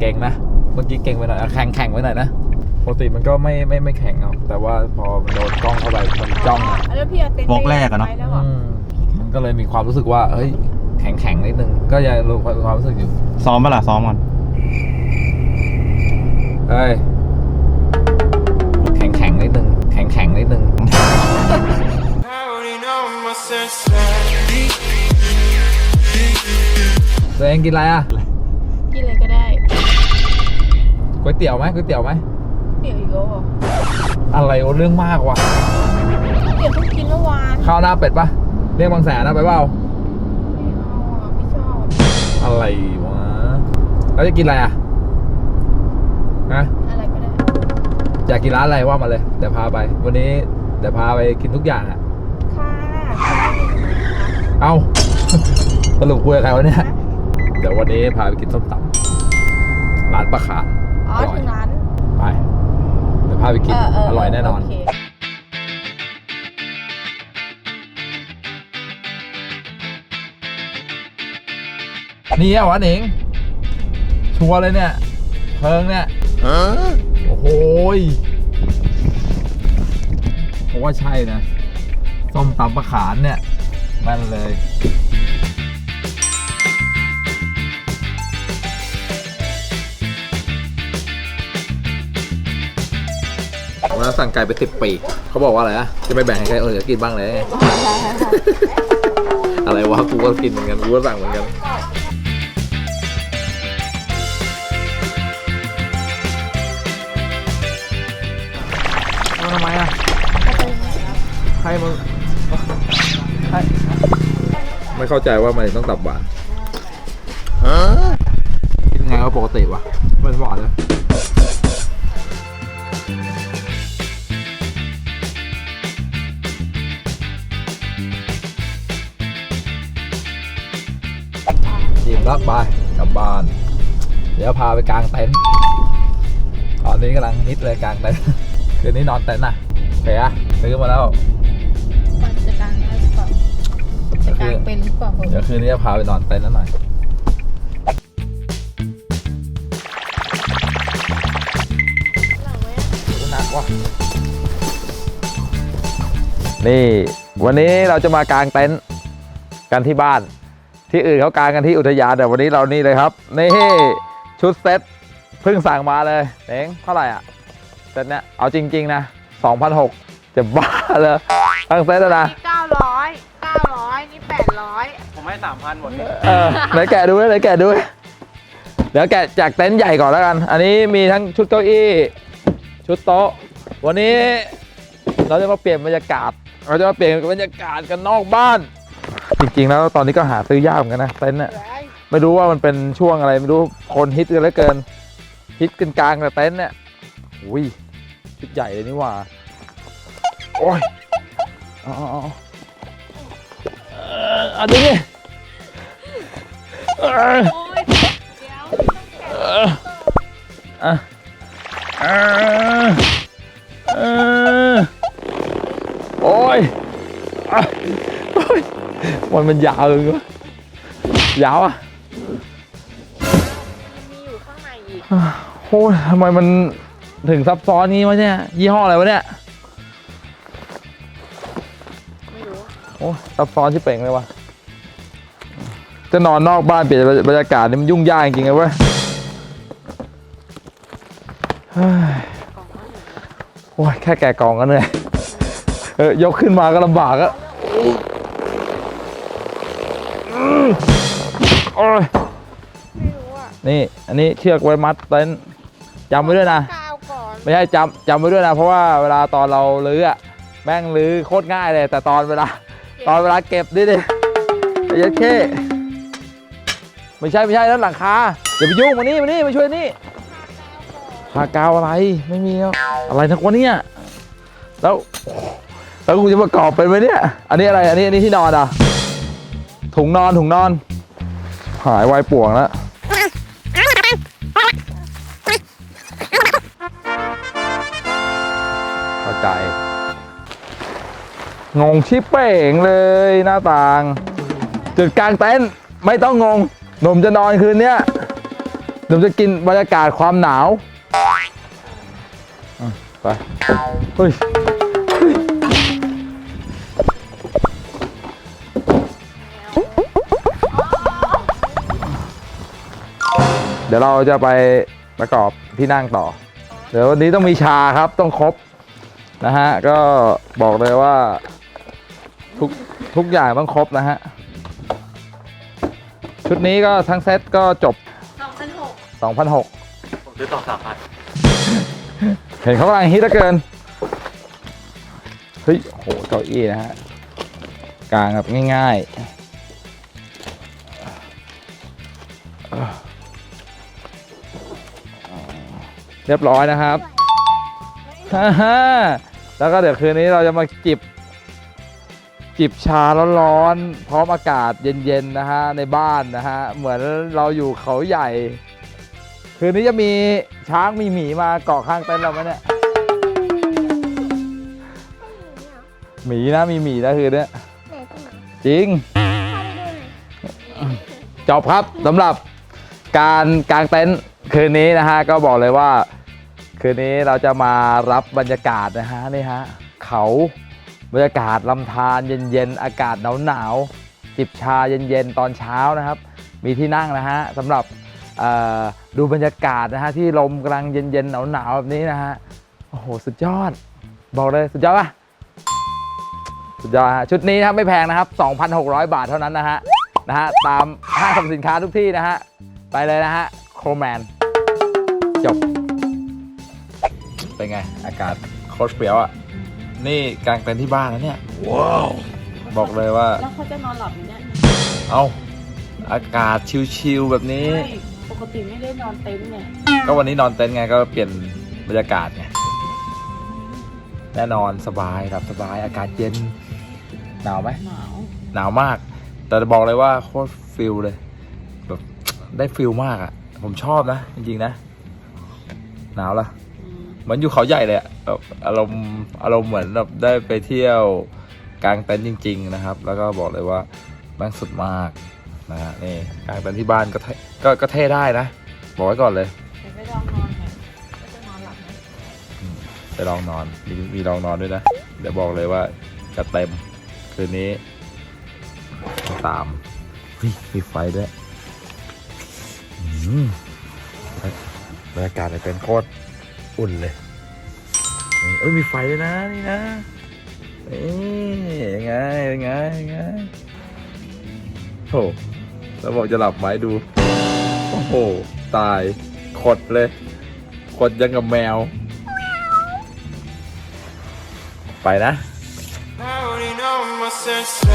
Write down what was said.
เก่งนะ เมื่อกี้เก่งไปหน่อยอะแข่งแข่งไปหน่อยนะปกติมันก็ไม่ไม่ไม่แข่งเอาแต่ว่าพอมันโดนกล้องเข้าไปมันจ้องอะแล้วพี่เอาเต็นท์วอกแรกอะเนอะไปแล้วเหรออืมมันก็เลยมีความรู้สึกว่าเฮ้ยแข็งแข็งนิดนึงก็ยังรู้ความรู้สึกอยู่ซ้อมปะล่ะซ้อมก่อนเฮ้ยแข็งแข็งนิดนึงแข็งแข็งนิดนึงตัวเองกินอะไรอะ กินอะไรก็ได้ ก๋วยเตี๋ยวไหมก๋วยเตี๋ยวไหมเตี๋ยวอีกแล้วเหรออะไรวะเรื่องมากว่ะเตี๋ยวเพิ่งกินเมื่อวานข้าวหน้าเป็ดปะเรียกบางแสนนะไปเปล่าไม่เอาอะไม่ชอบอะไรวะแล้วจะกินอะไรอะฮะอะไรก็ได้อยากกินร้านอะไรว่ามาเลยเดี๋ยวพาไป วันนี้เดี๋ยวพาไปกินทุกอย่างอะ ค่ะค่ะเอ้าสรุปคุยกับใครวะเนี่ย เดี๋ยววันนี้พาไปกินส้มตำร้านปลาขาน อ๋ออร่อยถึงร้าน ไปเดี๋ยวพาไปกิน เเอร่อยแน่นอน โเคนี่อะวะหนิง ชัวร์เลยเนี่ย เพิงเนี่ย โอ้โหยผมว่าใช่นะส้มตำปลาขานเนี่ยแมันเลย นนั้นสั่งไก่ไปสิบปีกเขาบอกว่าอะไรนะจะไม่แบ่งให้ใครเออจะกินบ้างเลย อะไรวะกูก็กินเหมือนกันกูก็สั่งเหมือนกันเอาทำไมอะใครมึงใครไม่เข้าใจว่ามันต้องตับหวานกินไงก็ปกติวะไม่หวานเลย แล้วไปกลับบ้าน เดี๋ยวพาไปกางเต็นท์ตอนนี้กำลังฮิตเลยกางเต็นท์คืนนี้นอนเต็นท์อะโอเคอะซื้อมาแล้วมันจะกางได้หรือเปล่าจะกางเป็นหรือเปล่าเดี๋ยวคืนนี้จะพาไปนอนเต็นท์แล้วหน่อยหนักว่ะนี่วันนี้เราจะมากางเต็นท์กันที่บ้าน ที่อื่นเขากางกันที่อุทยานแต่วันนี้เรานี่เลยครับ นี่ชุดเซ็ตเพิ่งสั่งมาเลยเองเท่าไหร่อะเซ็ตเนี้ยเอาจริง ๆ นะ2,600จะบ้าเลยทั้งเซ็ตอะนะนี่เก้าร้อยเก้าร้อยนี่แปดร้อยผมให้สามพันหมดเออไหนแกะดูไหนแกะดูเดี๋ยวแกะจากเต็นท์ใหญ่ก่อนแล้วกัน อันนี้มีทั้งชุดเก้าอี้ชุดโต๊ะ วันนี้เราจะมาเปลี่ยนบรรยากาศ เราจะมาเปลี่ยนบรรยากาศกันนอกบ้าน จริงๆแล้วตอนนี้ก็หาซื้อยากเหมือนกันนะเต็นท์น่ะไม่รู้ว่ามันเป็นช่วงอะไรไม่รู้คนฮิตกันเหลือเกินฮิตกันกลางแต่เต็นท์เนี่ยอุ้ยชุดใหญ่เลยนี่ว่าโอ้ยเอาเอาเอาเอ่อเอันนี้เอ่อโอ้ยเดี๋ยวเอ่ออะโอ้ยอะ โอ้ยมันมันยาวเลยวะยาวอะมีอยู่ข้างในอีกโอ้ยทำไมมันถึงซับซ้อนงี้วะเนี่ย ยี่ห้ออะไรวะเนี่ย ไม่รู้โอ้ยซับซ้อนที่เป่งเลยวะจะนอนนอกบ้านเปลี่ยนบรรยากาศนี่มันยุ่งยากจริงๆเลยเว้ยเฮ้ยโอ้ยแค่แกะกล่องก็เหนื่อยเออยกขึ้นมาก็ลำบากอะอื โอ้ยไม่รู้อะนี่ อันนี้เชือกไว้มัดเต็นท์จำไว้ด้วยนะ กาวก่อนไม่ใช่จำจำไว้ด้วยนะ เพราะว่าเวลาตอนเราลื้ออะแม่งลื้อโคตรง่ายเลย แต่ตอนเวลา ตอนเวลาเก็บดิดิไอ้ยัดเข้ไม่ใช่ไม่ใช่แล้วหลังคาอย่าไปยุ่งมานี่มานี่มาช่วยนี่ทากาวอะไรไม่มีแล้วอะไรทักวะเนี่ยแล้วแล้วกูจะประกอบเป็นไหมเนี่ย อันนี้อะไรอันนี้อันนี้ที่นอนอะถุงนอนถุงนอน หายไวายป่วงแล้วเข้าใจ งงชิปเป่งเลยหน้าต่าง จุดกลางเต็นท์ไม่ต้องงง หนุ่มจะนอนคืนเนี้ยหนุ่มจะกินบรรยากาศความหนาว ไป เฮ้ย เดี๋ยวเราจะไปประกอบที่นั่งต่อ เดี๋ยววันนี้ต้องมีชาครับต้องครบนะฮะก็บอกเลยว่าทุกทุกอย่างต้องครบนะฮะชุดนี้ก็ทั้งเซตก็จบสองพันหก2,600ผมซื้อต่อสามพันเห็นเขากำลังฮิตเหลือเกินเฮ้ยโหเก้าอี้นะฮะกลางแบบง่ายๆ เรียบร้อยนะครับฮ่าฮ่าแล้วก็เดี๋ยวคืนนี้เราจะมาจิบ จิบชาร้อนๆพร้อมอากาศเย็นๆนะฮะในบ้านนะฮะเหมือนเราอยู่เขาใหญ่ คืนนี้จะมีช้างมีหมีมาเกาะข้างเต็นท์เราไหมเนี่ยหมีนะมีหมีนะคืนนี้จริงจบครับสำหรับการกางเต็นท์คืนนี้นะฮะก็บอกเลยว่า คืนนี้เราจะมารับบรรยากาศนะฮะนี่ฮะเขาบรรยากาศลำธารเย็นๆ อากาศหนาวๆจิบชาเย็นๆ ตอนเช้านะครับ มีที่นั่งนะฮะสำหรับดูบรรยากาศนะฮะที่ลมกำลังเย็นๆหนาวๆแบบนี้นะฮะโอ้โหสุดยอด บอกเลยสุดยอดปะสุดยอดฮะชุดนี้นะครับไม่แพงนะครับ 2,600 บาทเท่านั้นนะฮะนะฮะตามห้างสรรพสินค้าทุกที่นะฮะไปเลยนะฮะโครแมนจบ เป็นไง อากาศโคตรเปรี้ยวอะ นี่กลางเต็นท์ที่บ้านนะเนี่ย ว้าว บอกเลยว่า แล้วเขาจะนอนหลับอยู่เนี่ยเอาอากาศชิลๆแบบนี้ ใช่ปกติไม่ได้นอนเต็นท์เนี่ยก็วันนี้นอนเต็นท์ไงก็เปลี่ยนบรรยากาศไงแน่นอนสบายหลับสบายอากาศเย็น หนาวไหม หนาวหนาวมาก แต่จะบอกเลยว่าโคตรฟิลเลย แบบได้ฟิลมากอะ่ะ ผมชอบนะ จริงๆนะ หนาวละอืม เหมือนอยู่เขาใหญ่เลยอะแบบอารมณ์อารมณ์เหมือนแบบได้ไปเที่ยวกลางเต็นท์จริง ๆ นะครับ แล้วก็บอกเลยว่าแม่งสุดมากนะฮะนี่กลางเต็นท์ที่บ้านก็เท่ก็ก็เท่ได้นะ บอกไว้ก่อนเลยแต่ไม่ลองนอนไงก็จะนอนหลับไหมไปลองนอนมีมีลองนอนด้วยนะ เดี๋ยวบอกเลยว่าจะเต็มคืนนี้ตามเฮ้ยมีไฟด้วยอืมบรรยากาศในเต็นท์โคตร อุ่นเลยนี่เอ้ยมีไฟด้วยนะนี่นะนี่ยังไงยังไงยังไงโอ้แล้วบอกจะหลับไหมดู โอ้โห ตาย ขดเลย ขดยังกับแมว ไปนะ I already know my sense.